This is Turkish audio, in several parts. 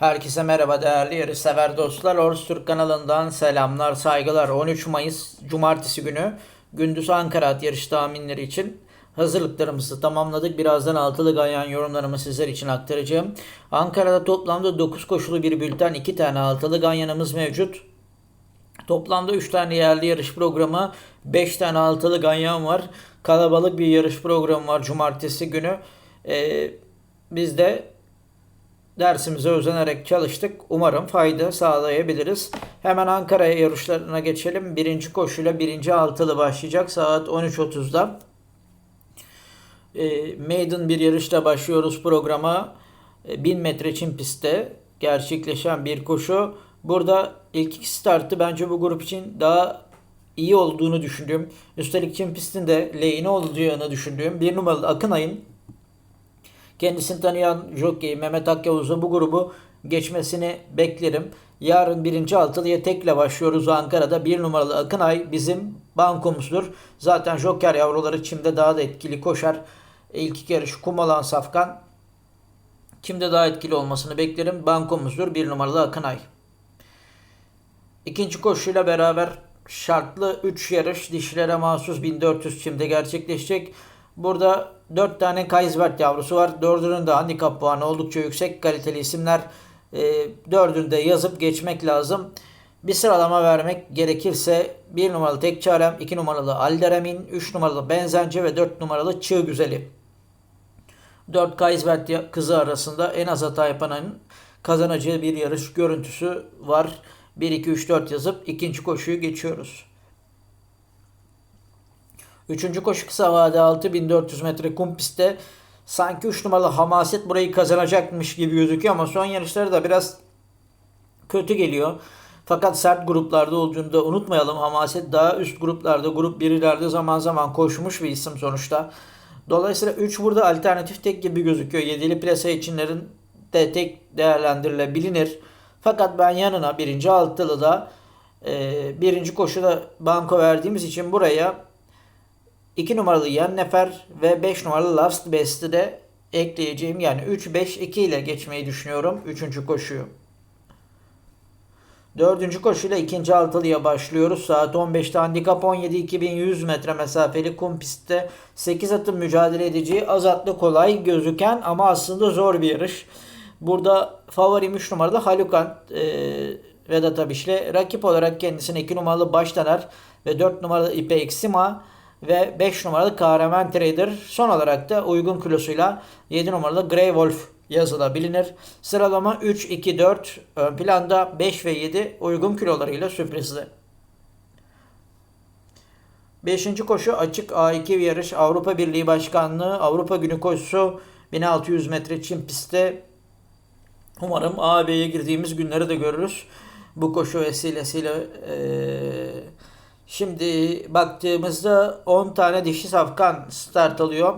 Herkese merhaba değerli yarışsever dostlar. Ors Türk kanalından selamlar, saygılar. 13 Mayıs Cumartesi günü gündüz Ankara at yarış tahminleri için hazırlıklarımızı tamamladık. Birazdan altılı ganyan yorumlarımı sizler için aktaracağım. Ankara'da toplamda 9 koşulu bir bülten, 2 tane altılı ganyanımız mevcut. Toplamda 3 tane yerli yarış programı, 5 tane altılı ganyan var. Kalabalık bir yarış programı var cumartesi günü. Ee, biz de dersimize özenerek çalıştık. Umarım fayda sağlayabiliriz. Hemen Ankara yarışlarına geçelim. Birinci koşuyla birinci altılı başlayacak saat 13.30'da. E, maiden bir yarışla başlıyoruz programa. E, 1000 metre çim pistte gerçekleşen bir koşu. Burada ilk iki startı bence bu grup için daha iyi olduğunu düşündüğüm, üstelik çim pistin de lehine olacağını düşündüğüm bir numaralı Akınay'ın Kendisini tanıyan jockey Mehmet Akyavuz'un bu grubu geçmesini beklerim. Yarın birinci altılıya tekle başlıyoruz Ankara'da. Bir numaralı Akınay bizim bankomuzdur. Zaten joker yavruları çimde daha da etkili koşar. İlk iki yarış kum olan Safkan. Kimde daha etkili olmasını beklerim. Bankomuzdur bir numaralı Akınay. İkinci koşuyla beraber şartlı 3 yarış dişilere mahsus 1400 çimde gerçekleşecek. Burada 4 tane Kaisbert yavrusu var. Dördünün de handikap puanı oldukça yüksek kaliteli isimler. E, de yazıp geçmek lazım. Bir sıralama vermek gerekirse 1 numaralı Tek Çarem, 2 numaralı Alderemin, 3 numaralı Benzence ve 4 numaralı Çığ Güzeli. 4 Kaisbert kızı arasında en az hata yapanın kazanacağı bir yarış görüntüsü var. 1, 2, 3, 4 yazıp ikinci koşuyu geçiyoruz. Üçüncü koşu kısa vade 6400 metre kum pistte sanki 3 numaralı Hamaset burayı kazanacakmış gibi gözüküyor ama son yarışları da biraz kötü geliyor. Fakat sert gruplarda olduğunu da unutmayalım. Hamaset daha üst gruplarda, grup birilerde zaman zaman koşmuş bir isim sonuçta. Dolayısıyla 3 burada alternatif tek gibi gözüküyor. Yedili plasa içinlerin de tek değerlendirilebilir. Fakat ben yanına birinci altılı da e, birinci koşuda banko verdiğimiz için buraya 2 numaralı Yan Nefer ve 5 numaralı Last Best'i de ekleyeceğim. Yani 3-5-2 ile geçmeyi düşünüyorum 3. koşuyu. Dördüncü koşuyla ikinci altılıya başlıyoruz. Saat 15'te handikap 17 2100 metre mesafeli kum pistte 8 atın mücadele edeceği az atlı kolay gözüken ama aslında zor bir yarış. Burada favorim 3 numaralı Halukan e, Vedat Abiş'le rakip olarak kendisine 2 numaralı Baştaner ve 4 numaralı İpek Sima ve 5 numaralı Kahraman Trader son olarak da uygun kilosuyla 7 numaralı Grey Wolf yazıla bilinir. Sıralama 3, 2, 4 ön planda 5 ve 7 uygun kilolarıyla sürprizli. 5. koşu açık A2 yarış Avrupa Birliği Başkanlığı Avrupa Günü koşusu 1600 metre çim pistte umarım AB'ye girdiğimiz günleri de görürüz. Bu koşu vesilesiyle ee, Şimdi baktığımızda 10 tane dişi safkan start alıyor.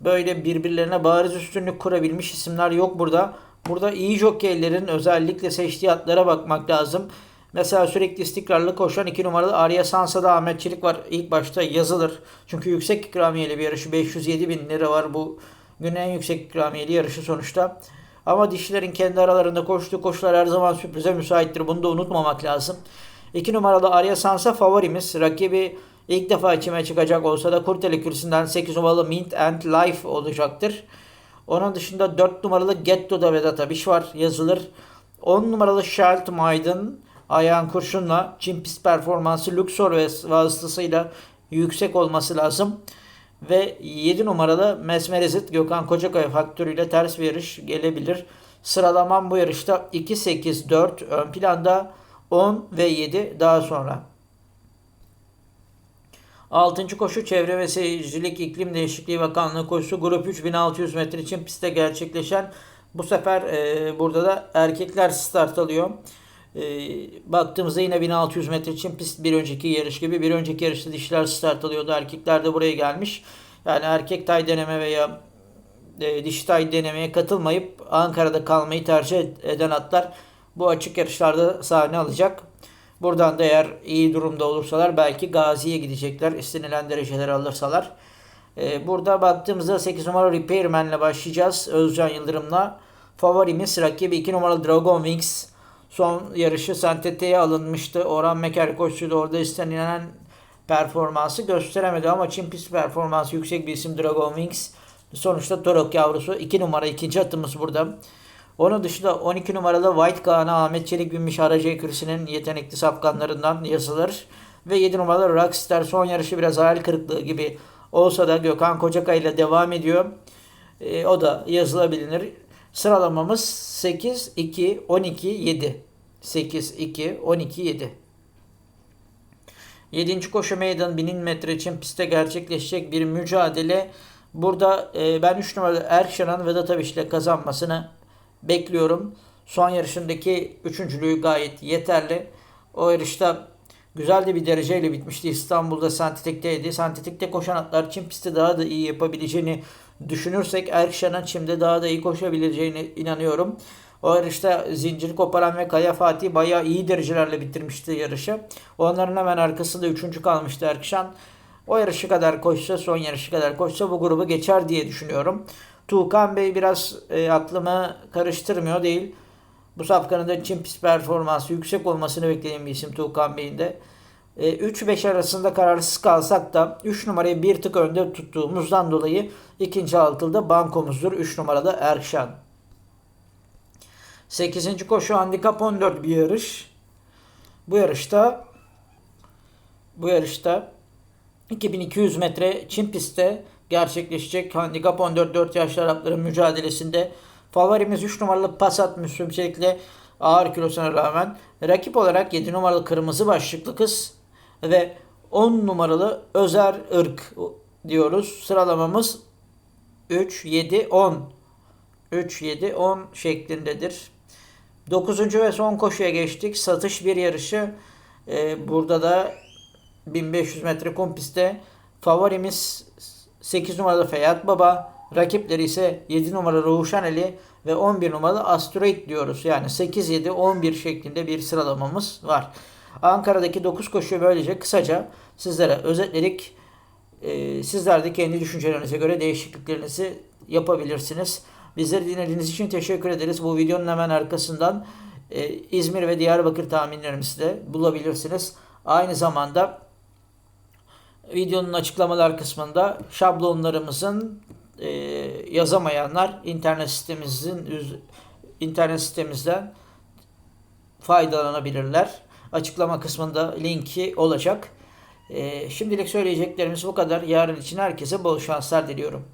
Böyle birbirlerine bariz üstünlük kurabilmiş isimler yok burada. Burada iyi jokeylerin özellikle seçtiği atlara bakmak lazım. Mesela sürekli istikrarlı koşan 2 numaralı Arya Sansa'da Ahmet Çelik var. İlk başta yazılır. Çünkü yüksek ikramiyeli bir yarışı. 507 bin lira var bu günün en yüksek ikramiyeli yarışı sonuçta. Ama dişilerin kendi aralarında koştuğu koşular her zaman sürprize müsaittir. Bunu da unutmamak lazım. 2 numaralı Arya Sansa favorimiz. Rakibi ilk defa içime çıkacak olsa da Kurteli kürsüsünden 8 numaralı Mint and Life olacaktır. Onun dışında 4 numaralı Getto'da Vedat Abiş var yazılır. 10 numaralı Shalt Maiden ayağın kurşunla Çin pist performansı Luxor ve vasıtasıyla yüksek olması lazım. Ve 7 numaralı Mesmerizit Gökhan Kocakaya faktörüyle ters bir yarış gelebilir. Sıralamam bu yarışta 2-8-4 ön planda 10 ve 7 daha sonra. 6. koşu Çevre ve Seyircilik İklim Değişikliği Bakanlığı koşusu grup 3600 metre için pistte gerçekleşen bu sefer e, burada da erkekler start alıyor. E, baktığımızda yine 1600 metre için pist bir önceki yarış gibi. Bir önceki yarışta dişler start alıyordu. Erkekler de buraya gelmiş. Yani erkek tay deneme veya e, dişi tay denemeye katılmayıp Ankara'da kalmayı tercih eden atlar bu açık yarışlarda sahne alacak. Buradan da eğer iyi durumda olursalar belki Gazi'ye gidecekler. İstenilen dereceleri alırsalar. Ee, burada baktığımızda 8 numara Repairman'le başlayacağız. Özcan Yıldırım'la. favorimiz rakibi 2 numaralı Dragon Wings. Son yarışı Santete'ye alınmıştı. Orhan Meker koşuydu. Orada istenilen performansı gösteremedi ama Çin pist performansı yüksek bir isim Dragon Wings. Sonuçta Torok yavrusu 2 numara ikinci atımız burada. Onun dışında 12 numaralı White Kaan'a Ahmet Çelik binmiş aracı ekürisinin yetenekli safkanlarından yazılır. Ve 7 numaralı Rockstar son yarışı biraz hayal kırıklığı gibi olsa da Gökhan Kocakay ile devam ediyor. E, o da yazılabilir. Sıralamamız 8, 2, 12, 7. 8, 2, 12, 7. 7. koşu meydan 1000 metre için pistte gerçekleşecek bir mücadele. Burada e, ben 3 numaralı Erşan'ın Vedat Abiş ile kazanmasını bekliyorum. Son yarışındaki üçüncülüğü gayet yeterli. O yarışta güzel de bir dereceyle bitmişti. İstanbul'da Santitik'teydi. Santitik'te koşan atlar Çin pistte daha da iyi yapabileceğini düşünürsek Erkşan'ın Çim'de daha da iyi koşabileceğine inanıyorum. O yarışta zincir koparan ve Kaya Fatih bayağı iyi derecelerle bitirmişti yarışı. Onların hemen arkasında üçüncü kalmıştı Erkşan. O yarışı kadar koşsa, son yarışı kadar koşsa bu grubu geçer diye düşünüyorum. Tuğkan Bey biraz e, aklımı karıştırmıyor değil. Bu safkanın da Çin pist performansı yüksek olmasını beklediğim bir isim Tuğkan Bey'in de. E, 3-5 arasında kararsız kalsak da 3 numarayı bir tık önde tuttuğumuzdan dolayı ikinci altılda bankomuzdur. 3 numarada Erşan. 8. koşu handikap 14 bir yarış. Bu yarışta bu yarışta 2200 metre Çin pistte gerçekleşecek handikap 14 4 yaşlı Arapların mücadelesinde favorimiz 3 numaralı Passat Müslüm Çelik'le ağır kilosuna rağmen rakip olarak 7 numaralı kırmızı başlıklı kız ve 10 numaralı Özer Irk diyoruz. Sıralamamız 3 7 10 3 7 10 şeklindedir. 9. ve son koşuya geçtik. Satış bir yarışı. Ee, burada da 1500 metre kum pistte favorimiz 8 numaralı Feyyat Baba. Rakipleri ise 7 numaralı Ruşan Ali ve 11 numaralı Asteroid diyoruz. Yani 8-7-11 şeklinde bir sıralamamız var. Ankara'daki 9 koşuyu böylece kısaca sizlere özetledik. Ee, sizler de kendi düşüncelerinize göre değişikliklerinizi yapabilirsiniz. Bizleri dinlediğiniz için teşekkür ederiz. Bu videonun hemen arkasından e, İzmir ve Diyarbakır tahminlerimizi de bulabilirsiniz. Aynı zamanda videonun açıklamalar kısmında şablonlarımızın e, yazamayanlar internet sitemizin internet sitemizden faydalanabilirler. Açıklama kısmında linki olacak. E, şimdilik söyleyeceklerimiz bu kadar. Yarın için herkese bol şanslar diliyorum.